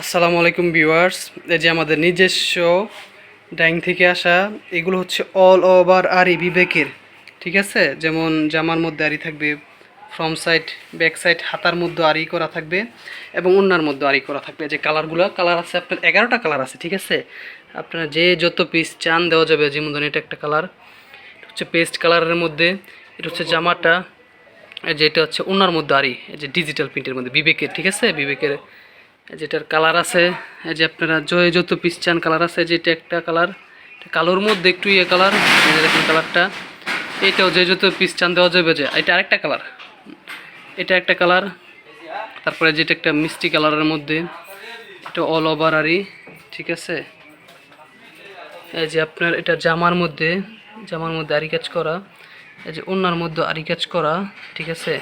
আসসালামু আলাইকুম ভিউয়ার্স। এই যে আমাদের নিজস্ব ডাইং থেকে আসা, এগুলো হচ্ছে অল ওভার আরি বিবেকের, ঠিক আছে? যেমন জামার মধ্যে আরি থাকবে ফ্রম সাইড ব্যাক সাইড হাতার মধ্যে আরি করা থাকবে এবং অন্যার মধ্যে আরি করা থাকবে। যে কালারগুলো, কালার আছে আপনার এগারোটা কালার আছে, ঠিক আছে? আপনারা যে যত পিস চান দেওয়া যাবে, যেমন ধরুন এটা একটা কালার হচ্ছে পেস্ট কালারের মধ্যে, এটা হচ্ছে জামাটা যে এটা হচ্ছে ওনার মধ্যে আরি, এই যে ডিজিটাল প্রিন্টের মধ্যে, বিবেকের, ঠিক আছে? বিবেকের যেটার কালার আছে, এই যে আপনারা জয় যত পিস চান কালার আছে যেটা একটা কালার কালোর মধ্যে একটু ইয়ে কালার দেখেন কালারটা এইটাও যে যত পিস চান দেওয়া যাবে যে, এটা আরেকটা কালার এটা একটা কালার তারপরে যেটা একটা মিষ্টি কালারের মধ্যে, এটা অল ওভার আরি ঠিক আছে? এই যে আপনার এটা জামার মধ্যে জামার মধ্যে আরি কাজ করা, এই যে অন্যার মধ্যে আরি কাজ করা, ঠিক আছে?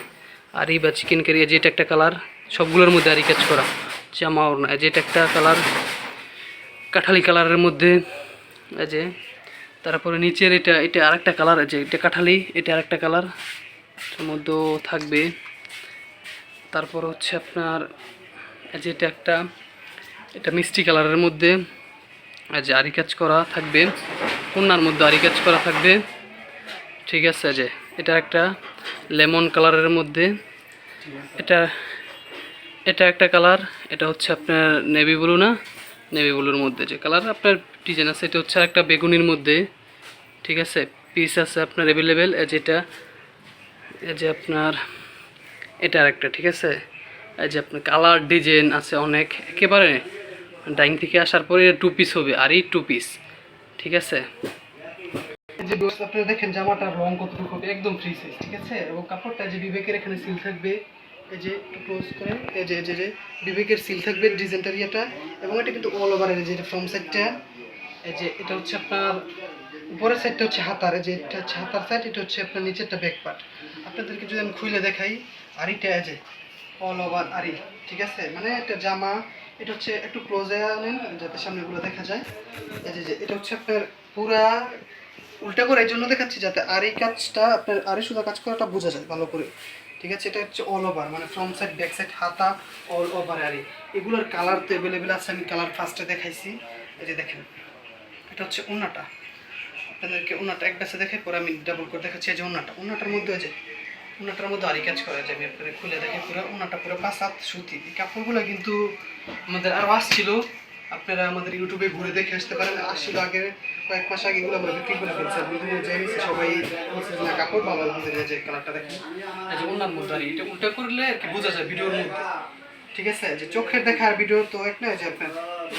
আরি বা চিকেন কারি এই যে এটা একটা কালার সবগুলোর মধ্যে আরি কাজ করা। জামা ওড়না। এই এটা একটা কালার, কাঠালি কালারের মধ্যে। এই যে, তারপরে নিচের এটা এটা আরেকটা কালার। আছে এটা কাঠালি, এটা আরেকটা কালার। মধ্যেও থাকবে। তারপর হচ্ছে আপনার যে এটা একটা, এটা মিষ্টি কালারের মধ্যে। যে আরি কাজ করা থাকবে। কন্যার মধ্যে আরি কাজ করা থাকবে। ঠিক আছে যে এটা একটা লেমন কালারের মধ্যে। এটা এটা একটা কালার, এটা হচ্ছে আপনার নেভি ব্লু না? নেভি ব্লুর মধ্যে যে কালার আপনার ডিজাইন আছে, এটা হচ্ছে একটা বেগুনির মধ্যে, ঠিক আছে? পিস আছে আপনার অ্যাভেলেবেল যেটা এই যে আপনার, এটা আরেকটা, ঠিক আছে? এই যে আপনার কালার ডিজাইন আছে অনেক, একেবারে ডাইং থেকে আসার পরে টু পিস হবে, আর এই টু পিস ঠিক আছে? যে আপনারা দেখেন জামাটার রং কতটুকু হবে, একদম ফ্রি সাইজ ঠিক আছে? এবং কাপড়টা যে বিবেকের এখানে সিল থাকবে এই যে একটু ক্লোজ করেন, এই যে যে যে, বিবেকের সিল থাকবে ডিজাইনটার ইয়েটা এবং এটা কিন্তু অল ওভার এই যে ফ্রম সাইডটা এই যে, এটা হচ্ছে আপনার উপরের সাইডটা হচ্ছে হাতার যে, এটা হচ্ছে হাতার সাইড এটা হচ্ছে আপনার নিচেরটা ব্যাক পার্ট আপনাদেরকে যদি আমি খুলে দেখাই আরিটা এই যে অল ওভার আরি ঠিক আছে? মানে একটা জামা, এটা হচ্ছে একটু ক্লোজে আনেন, যাতে সামনেগুলো দেখা যায়। এই যে যে, এটা হচ্ছে আপনার পুরা উল্টা করে এই জন্য দেখাচ্ছি, যাতে আর এই কাজটা, আপনার আরে সুদা কাজ করাটা বোঝা যায় ভালো করে। ঠিক আছে? এটা হচ্ছে অল ওভার মানে ফ্রন্ট সাইড ব্যাক সাইড হাতা অল ওভার আরে এগুলোর কালার তো অ্যাভেলেবেল আছে, আমি কালার ফার্স্টে দেখাইছি। এই যে দেখেন, এটা হচ্ছে ওনাটা আপনাদেরকে ওনাটা এক ব্যাসে দেখে পরে আমি ডাবল করে দেখাচ্ছি। যে ওনাটা ওনাটার মধ্যে আছে ওনাটার মধ্যে আরি কাজ করা যায়, আমি আপনাদের খুলে দেখে পুরো। ওনাটা পুরো হাত সুতি এই কাপড়গুলো কিন্তু আমাদের আরও আসছিল। আপনারা আমাদের ইউটিউবে ঘুরে দেখে আসতে পারেন। আসছিল আগে কয়েক মাস আগে এগুলো আমরা বিক্রি করে ফেলছি। আর বিভিন্ন জায়গায় সবাই বলছে যে কাপড় ভালো আলহামদুলিল্লাহ যে কালারটা দেখেন। আচ্ছা অন্যান্য মধ্যে এটা উল্টা করলে আর কি বোঝা যায় ভিডিওর মধ্যে। ঠিক আছে? যে চোখের দেখা আর ভিডিও তো এক নয় যে আপনার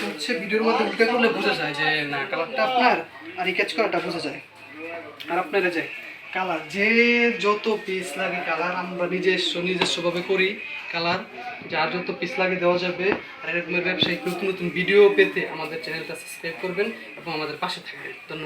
হচ্ছে ভিডিওর মধ্যে উল্টা করলে বোঝা যায় যে না কালারটা আপনার আর এই কাজ করাটা বোঝা যায়। আর আপনার এই যে কালার, যে যত পিস লাগে কালার, আমরা নিজস্ব, নিজস্বভাবে করি কালার, যার যত পিস লাগে দেওয়া যাবে। আর এরকমের ব্যবসায়িক নতুন নতুন ভিডিও পেতে আমাদের চ্যানেলটা সাবস্ক্রাইব করবেন এবং আমাদের পাশে থাকবেন। ধন্যবাদ।